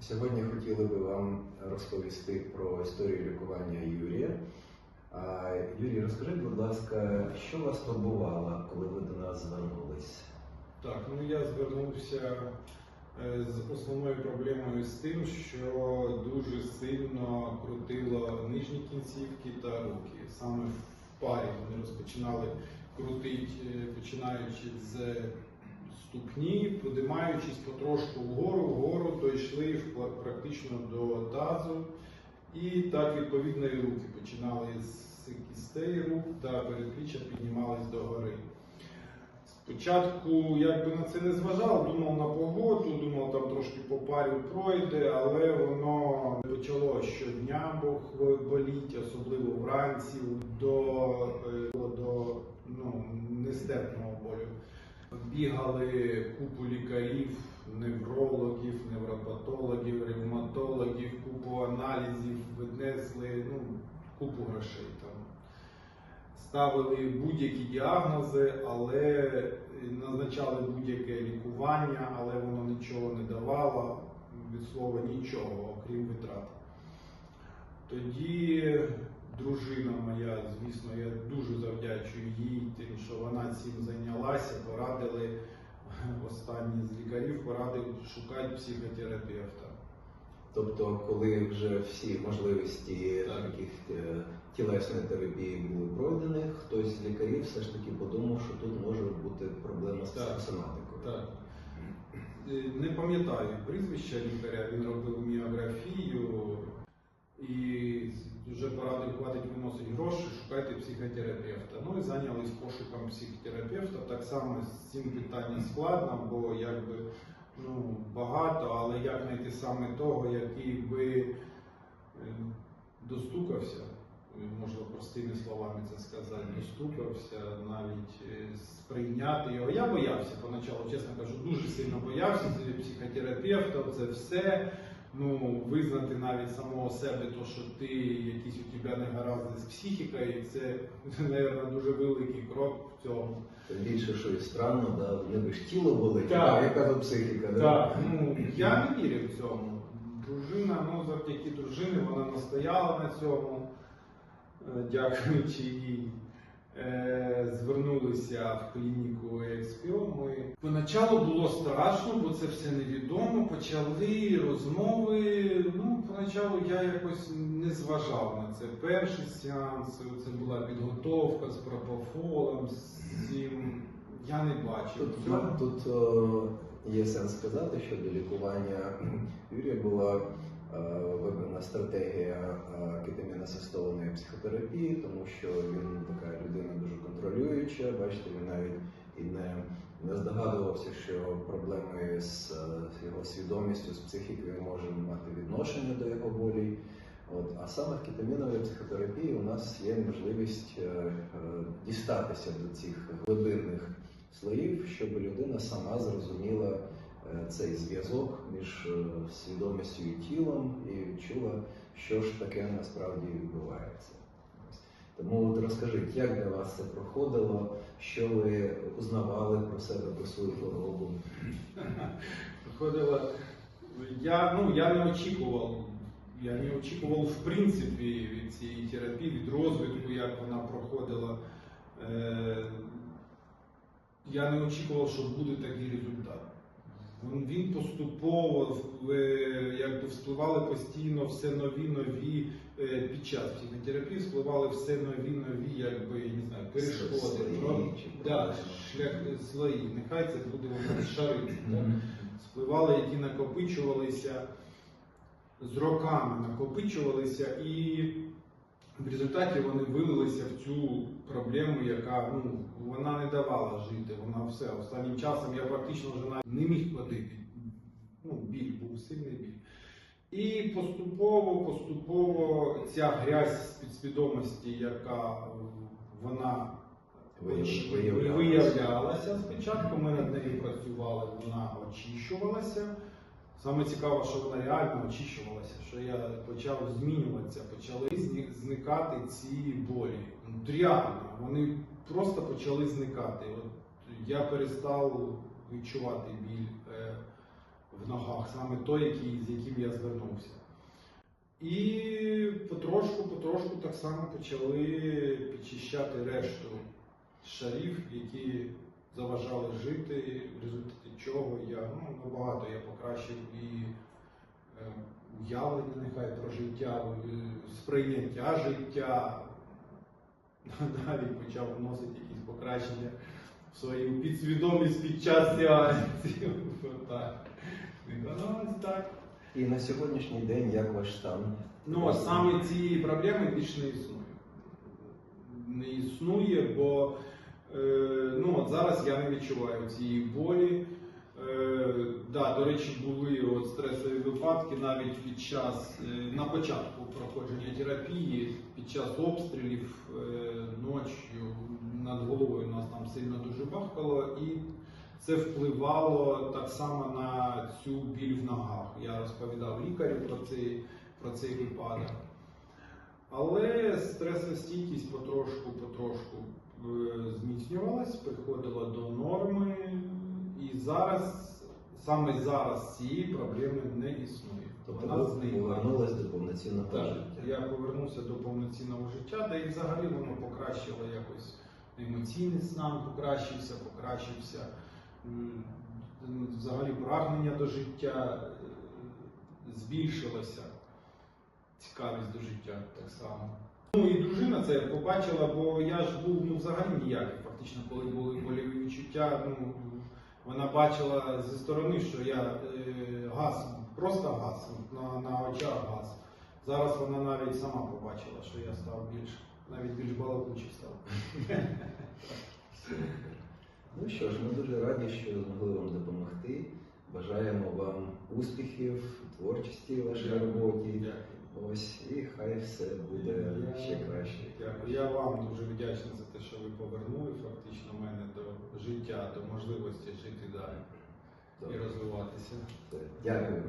Сьогодні хотіли би вам розповісти про історію лікування Юрія. Юрій, розкажіть, будь ласка, що вас турбувало, коли ви до нас звернулись? Так, ну я звернувся е, з основною проблемою з тим, що дуже сильно крутило нижні кінцівки та руки. Саме в парі вони розпочинали крутити, е, починаючи з ступні, подимаючись потрошку вгору, вгору, то йшли впла- практично до тазу. І так відповідно і руки починали з кістей рук та передпліччя піднімались догори. Спочатку якби на це не зважав, думав на погоду, думав там трошки по парі пройде, але воно почало щодня бо- боліть, особливо вранці, до, е, до ну, нестерпного. Бігали купу лікарів, неврологів, невропатологів, ревматологів, купу аналізів, віднесли ну, купу грошей там ставили будь-які діагнози, але назначали будь-яке лікування, але воно нічого не давало, від слова нічого, окрім витрат. Тоді дружина моя, звісно, я дуже завдячую їй, тим, що вона цим зайнялася, порадили останні з лікарів, порадив шукати психотерапевта. Тобто, коли вже всі можливості Так. таких е, тілесної терапії були пройдені, хтось з лікарів все ж таки подумав, що тут може бути проблема з психосоматикою. Так. Е, Не пам'ятаю прізвища лікаря, він робив міографію і вже порадив хватить виносить гроші, шукайте психотерапевта. Ну і зайнялись пошуком психотерапевта. Так само з цим питанням складно, бо якби ну, багато, але як знайти саме того, який би е, достукався, е, можна простими словами це сказати, достукався, навіть е, сприйняти його. Я боявся поначалу, чесно кажу, дуже сильно боявся це психотерапевта, це все. Ну, визнати навіть самого себе, то, що ти якісь у тебе негаразди з психікою, це, мабуть, дуже великий крок в цьому. Тим більше, що і странно, да, в тебе ж тіло болить, а яка тут психіка? да? Так, ну я не вірив в цьому. Дружина, ну завдяки дружині, вона настояла на цьому, е, дякуючи їй. Е, Звернулися в клініку ЕКСПІО. Поначалу було страшно, бо це все невідомо. Почали розмови. Ну, поначалу я якось не зважав на це. Перший сеанс, це була підготовка з пропофолом, з цим. Я не бачив. Тут, тут е, є сенс сказати, що до лікування Юрія була вибрана стратегія е, кетаміносистованої психотерапії, тому що він така людина дуже контролююча. Бачите, він навіть і не, не здогадувався, що проблеми з, е, його свідомістю, з психікою можуть мати відношення до його болі. От, а саме в кетаміновій психотерапії у нас є можливість е, е, дістатися до цих глибинних слоїв, щоб людина сама зрозуміла е, цей зв'язок між е, свідомістю і тілом і відчула, що ж таке насправді відбувається. Тому от розкажіть, як для вас це проходило, що ви узнавали про себе, про свою хворобу? Проходила. Я, ну, я не очікував. Я не очікував в принципі від цієї терапії, від розвитку, як вона проходила. Е, я не очікував, що буде такий результат. Він, поступово в- якби вспливали постійно все нові нові е, під час психотерапії вспливали все нові нові, якби я не знаю, перешкоди. Слої чи да, шлях слої. Нехай це буде воно шари. да Мгм. спливали, які накопичувалися з роками, накопичувалися, і в результаті вони вилилися в цю проблему, яка ну, вона не давала жити. Вона все. Останнім часом я практично вже навіть не міг ходити. Ну, біль був сильний біль. І поступово, поступово ця грязь з підсвідомості, яка вона. Виявлялася. Спочатку ми над нею працювали, вона очищувалася. Саме цікаво, що вона реально очищувалася, що я почав змінюватися, почали зникати ці болі. Реально, вони просто почали зникати. От я перестав відчувати біль е, в ногах, саме той, який, з яким я звернувся. І потрошку, потрошку так само почали підчищати решту шарів, які заважали жити, в результаті чого я ну, набагато я покращив і е, уявлення нехай про життя, е, сприйняття життя. Навіть почав вносити якісь покращення в свою підсвідомість під час сеансів. Так. Ну, так. І на сьогоднішній день як ваш стан? Ну, а саме цієї проблеми більше не існує. Не існує, бо ну, от зараз я не відчуваю цієї болі. Е, да, до речі, були от стресові випадки навіть під час, е, на початку проходження терапії, під час обстрілів е, ночі над головою нас там сильно дуже бахкало, і це впливало так само на цю біль в ногах. Я розповідав лікарю про цей, про цей випадок. Але стресостійкість потрошку, потрошку е, зміцнювалась, приходила до норми, і зараз, саме зараз цієї проблеми не існує. Тобто Вона ви зникла. повернулись до повноцінного Так, життя. я повернувся до повноцінного життя, та і взагалі воно покращило якось емоційний стан, покращився, покращився. М, Взагалі прагнення до життя е, збільшилося, цікавість до життя так само. Ну і дружина це побачила, бо я ж був ну, взагалі ніякий, фактично, коли були больові відчуття. Ну, вона бачила зі сторони, що я е, газ, просто газ, на, на очах газ. Зараз вона навіть сама побачила, що я став більш, навіть більш балакучий став. Ну що ж, ми дуже раді, що змогли вам допомогти. Бажаємо вам успіхів, творчості в вашій роботі. Ось, і хай все буде ще краще. Дякую. Я вам дуже вдячний за те, що ви повернули фактично мене до життя, до можливості жити далі і розвиватися. Дякую.